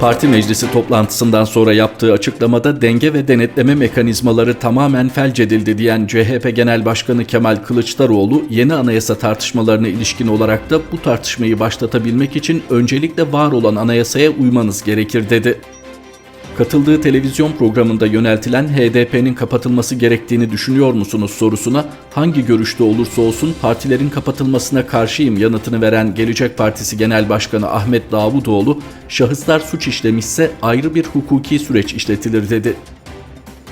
Parti meclisi toplantısından sonra yaptığı açıklamada denge ve denetleme mekanizmaları tamamen felç edildi diyen CHP Genel Başkanı Kemal Kılıçdaroğlu yeni anayasa tartışmalarına ilişkin olarak da bu tartışmayı başlatabilmek için öncelikle var olan anayasaya uymanız gerekir dedi. Katıldığı televizyon programında yöneltilen HDP'nin kapatılması gerektiğini düşünüyor musunuz sorusuna hangi görüşte olursa olsun partilerin kapatılmasına karşıyım yanıtını veren Gelecek Partisi Genel Başkanı Ahmet Davutoğlu, şahıslar suç işlemişse ayrı bir hukuki süreç işletilir dedi.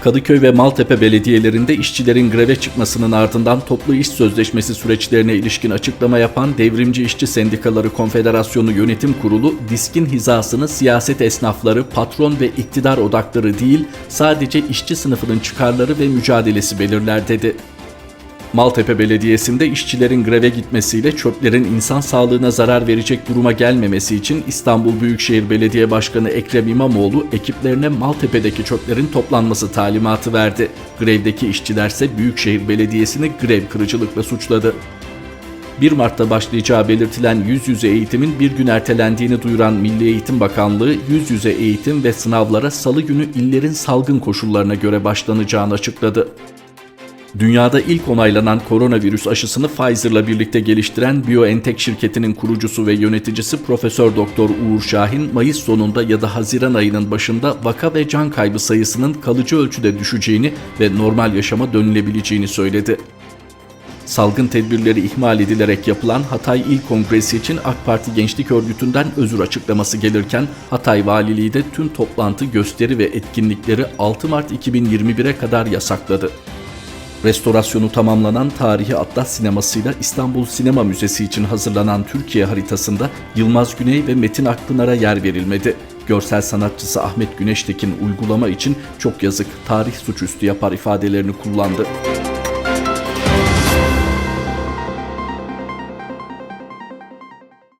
Kadıköy ve Maltepe belediyelerinde işçilerin greve çıkmasının ardından toplu iş sözleşmesi süreçlerine ilişkin açıklama yapan Devrimci İşçi Sendikaları Konfederasyonu Yönetim Kurulu, diskin hizasını siyaset esnafları, patron ve iktidar odakları değil, sadece işçi sınıfının çıkarları ve mücadelesi belirler dedi. Maltepe Belediyesi'nde işçilerin greve gitmesiyle çöplerin insan sağlığına zarar verecek duruma gelmemesi için İstanbul Büyükşehir Belediye Başkanı Ekrem İmamoğlu ekiplerine Maltepe'deki çöplerin toplanması talimatı verdi. Grevdeki işçilerse Büyükşehir Belediyesi'ni grev kırıcılıkla suçladı. 1 Mart'ta başlayacağı belirtilen yüz yüze eğitimin bir gün ertelendiğini duyuran Milli Eğitim Bakanlığı, yüz yüze eğitim ve sınavlara salı günü illerin salgın koşullarına göre başlanacağını açıkladı. Dünyada ilk onaylanan koronavirüs aşısını Pfizer'la birlikte geliştiren BioNTech şirketinin kurucusu ve yöneticisi Profesör Doktor Uğur Şahin, Mayıs sonunda ya da Haziran ayının başında vaka ve can kaybı sayısının kalıcı ölçüde düşeceğini ve normal yaşama dönülebileceğini söyledi. Salgın tedbirleri ihmal edilerek yapılan Hatay İl Kongresi için AK Parti Gençlik Örgütü'nden özür açıklaması gelirken Hatay Valiliği de tüm toplantı, gösteri ve etkinlikleri 6 Mart 2021'e kadar yasakladı. Restorasyonu tamamlanan tarihi Atlas sinemasıyla İstanbul Sinema Müzesi için hazırlanan Türkiye haritasında Yılmaz Güney ve Metin Akpınar'a yer verilmedi. Görsel sanatçısı Ahmet Güneştekin uygulama için çok yazık tarih suçüstü yapar ifadelerini kullandı.